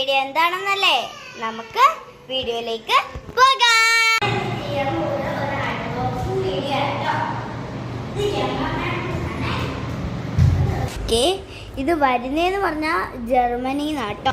Video എന്താണെന്നല്ലേ? നമുക്ക് വീഡിയോയിലേക്ക് പോകാം. ഓക്കെ ഇത് വരുന്നതെന്ന് പറഞ്ഞാൽ ജർമ്മനി നാട്ടോ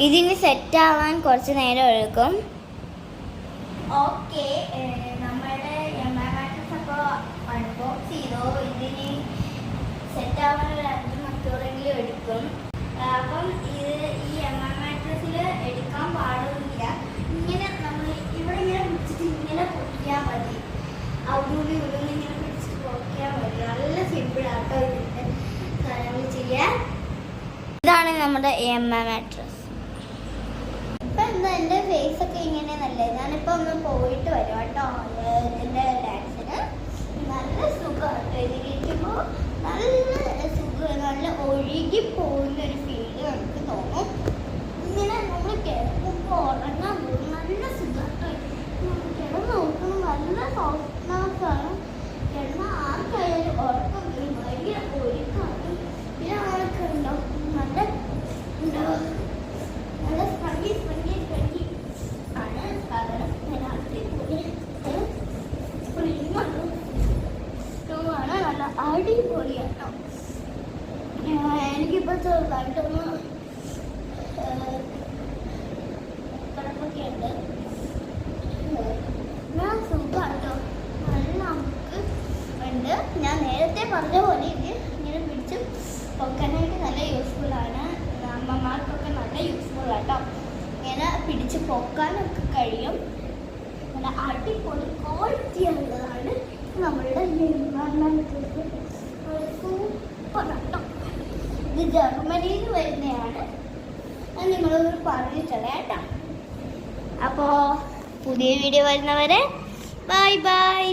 ഇതിന് സെറ്റ് ആവാൻ കുറച്ച് നേരം എടുക്കും. ഓക്കെ നമ്മുടെ മാട്രസ് അപ്പോൾ അൺബോക്സ് ചെയ്തോ ഇതിന് സെറ്റ് ആവാൻ ഒരു അഞ്ച് മണിക്കൂറെങ്കിലും എടുക്കും ആ, അപ്പം ഇത് ഈ എം ആർ മാട്രസിൽ എടുക്കാൻ പാടില്ല ഇങ്ങനെ നമ്മൾ ഇവിടെ ഇങ്ങനെ പിടിച്ചിട്ട് ഇങ്ങനെ പൊട്ടിയാൽ മതി അവിടെ ഇവിടെ ഇങ്ങനെ പിടിച്ചിട്ട് പൊട്ടിയാൽ മതി. നല്ല സിമ്പിൾ ആട്ടോ ഇതിന്റെ കാര്യങ്ങൾ ചെയ്യാൻ. ഇതാണ് നമ്മുടെ എം എ മാട്രസ് ഇപ്പൊ എന്താ എന്റെ ഫേസ് ഒക്കെ ഇങ്ങനെ നല്ല ഞാനിപ്പോ ഒന്ന് പോയിട്ട് വരും കേട്ടോ. എന്റെ ഡാൻസിന് നല്ല സുഖം ഇതിലിരിക്കുമ്പോൾ നല്ല സുഖം. നല്ല ഒഴുകി പോകുന്ന ഒരു ഫീൽ നമുക്ക് തോന്നും. ഇങ്ങനെ നമ്മൾ കിടക്കുമ്പോൾ ഉറങ്ങാൻ പോകും നല്ല സുഖമാണ് അടിപൊളിയാട്ടോ. എനിക്കിപ്പോൾ ചെറുതായിട്ടൊന്ന് കിടപ്പൊക്കെ ഉണ്ട് ഞാൻ സുഖമാട്ടോ നല്ല നമുക്ക് ഉണ്ട്. ഞാൻ നേരത്തെ പറഞ്ഞ പോലെ ഇത് ഇങ്ങനെ പിടിച്ച് പൊക്കാനായിട്ട് നല്ല യൂസ്ഫുൾ ആണ് അമ്മമാർക്കൊക്കെ നല്ല യൂസ്ഫുൾ ആട്ടോ ഇങ്ങനെ പിടിച്ച് പൊക്കാനൊക്കെ കഴിയും. നല്ല അടിപൊളി ക്വാളിറ്റിയാണ് ഇത് ജർമ്മനിയിൽ നിന്ന് വരുന്നതാണ് അത് നിങ്ങളൊന്ന് പറഞ്ഞിട്ടുള്ള കേട്ടോ. അപ്പോൾ പുതിയ വീഡിയോ വരുന്നവരെ ബൈ ബൈ